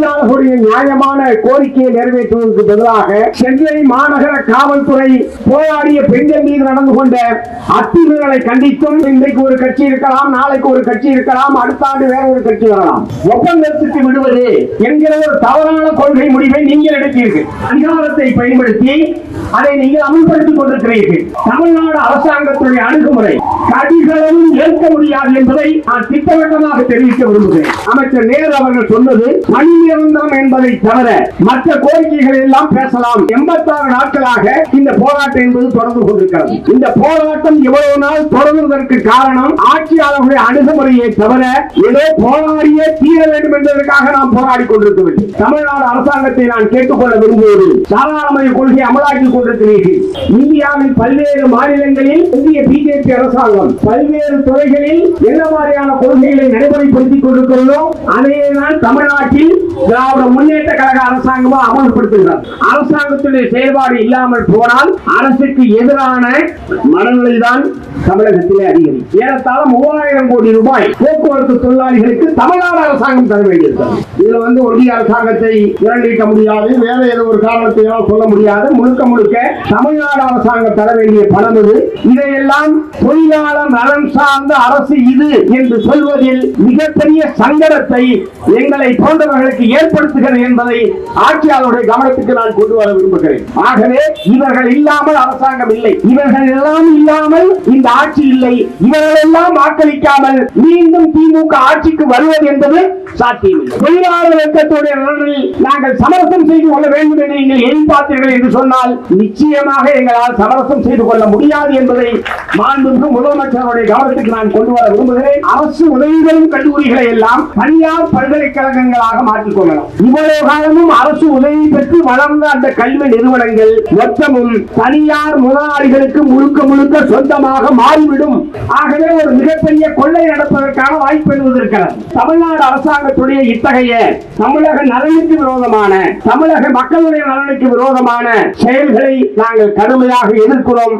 தொழிலாளர்களுடைய நியாயமான கோரிக்கையை நிறைவேற்றுவதற்கு பதிலாக சென்னை மாநகர காவல்துறை போராடிய பெண்கள் மீது நடந்து கொண்ட அத்துமீறலை கண்டித்தும் இன்றைக்கு ஒரு கட்சி இருக்கலாம் நாளைக்கு ஒரு கட்சி இருக்கலாம் அடுத்த ஆண்டு வேற ஒரு கட்சி வரலாம். ஒப்பந்தத்துக்கு விடுவது என்கிற ஒரு தவறான கொள்கை முடிவை நீங்கள் எடுத்தீர்கள். அதிகாரத்தை பயன்படுத்தி அதை நீங்கள் அமல்படுத்திக் கொண்டிருக்கிறீர்கள். தமிழ்நாடு அரசாங்கத்துடைய அணுகுமுறை கடிகளவும் ஏற்க முடியாது என்பதை நான் திட்டவட்டமாக தெரிவிக்க விரும்புகிறேன். அமைச்சர் நேரு அவர்கள் சொன்னது பணி சுதந்திரம் என்பதை தவிர மற்ற கோரிக்கைகள் எல்லாம் பேசலாம். எண்பத்தாறு நாட்களாக இந்த போராட்டம் என்பது தொடர்ந்து கொண்டிருக்கிறது. இந்த போராட்டம் இவ்வளவு நாள் தொடர்வதற்கு காரணம் ஆட்சியாளர்களுடைய அணுகுமுறையை தவிர ஏதோ போராடிய தீர வேண்டும் என்பதற்காக நாம் போராடி கொண்டிருக்கவில்லை. தமிழ்நாடு அரசாங்கத்தை நான் கேட்டுக்கொள்ள விரும்புவது சாதாரணமய கொள்கை அமலாக்கி கொண்டிருக்கிறீர்கள். இந்தியாவின் பல்வேறு மாநிலங்களில் இந்திய பிஜேபி அரசாங்கம் பல்வேறு துறைகளில் என்ன மாதிரியான கொள்கைகளை நடைமுறைப்படுத்திக் கொண்டிருக்கிறதோ அதையே தான் தமிழ்நாட்டில் திராவிட முன்னேற்ற கழக அரசாங்கமும் அமல்படுத்துகிறார் அரசாங்கத்துடைய செயல்பாடு இல்லாமல் போனால் அரசுக்கு எதிரான மனநிலை தான் தமிழகத்திலே அதிகரிக்கும் ஏறத்தாழ மூவாயிரம் கோடி ரூபாய் போக்குவரத்து தொழிலாளிகளுக்கு தமிழ்நாடு அரசாங்கம் தர வேண்டியிருக்கிறது. இதுல வந்து ஒன்றிய அரசாங்கத்தை இரண்டிக்க முடியாது. வேற ஏதோ ஒரு காரணத்தையோ சொல்ல முடியாது. முழுக்க முழுக்க தமிழ்நாடு அரசாங்கம் தர வேண்டிய பணம் இது. இதையெல்லாம் தொழிலாளர் நலன் சார்ந்த அரசு இது என்று சொல்வதில் மிகப்பெரிய சங்கடத்தை எங்களை போன்றவர்களுக்கு ஏற்படுத்துகிறேன் என்பதை ஆட்சியாளருடைய கவனத்துக்கு நான் கொண்டு வர விரும்புகிறேன். ஆகவே இவர்கள் இல்லாமல் அரசாங்கம் இல்லை. இவர்கள் எல்லாம் இல்லாமல் இந்த ஆட்சி இல்லை. இவர்கள் எல்லாம் வாக்களிக்காமல் மீண்டும் திமுக ஆட்சிக்கு வருவது என்பது சாத்தியமில்லை. தொழிலாளர் நலனில் நாங்கள் சமரசம் செய்து கொள்ள வேண்டும் என நீங்கள் எதிர்பார்த்தீர்கள் என்று சொன்னால் நிச்சயமாக எங்களால் சமரசம் செய்து கொள்ள முடியாது என்பதை மாண்புமிகு முதலமைச்சருடைய கவனத்துக்கு நான் கொண்டு வர விரும்புகிறேன். அரசு உதவிகளும் கல்லூரிகளை எல்லாம் தனியார் பல்கலைக்கழகங்களாக மாற்றிக் கொள்ளலாம். இவ்வளவு காலமும் அரசு உதவி பெற்று வளர்ந்த அந்த கல்வி நிறுவனங்கள் மொத்தமும் தனியார் முதலாளிகளுக்கு முழுக்க முழுக்க சொந்தமாக மாறிவிடும். ஆகவே ஒரு மிகப்பெரிய கொள்ளை நடப்பதற்கான வாய்ப்பு என்பது தமிழ்நாடு அரசாங்கத்துடைய இத்தகைய தமிழக நலனுக்கு விரோதமான தமிழக மக்களுடைய நலனுக்கு விரோதமான செயல்களை நாங்கள் கடுமையாக எதிர்க்கிறோம்.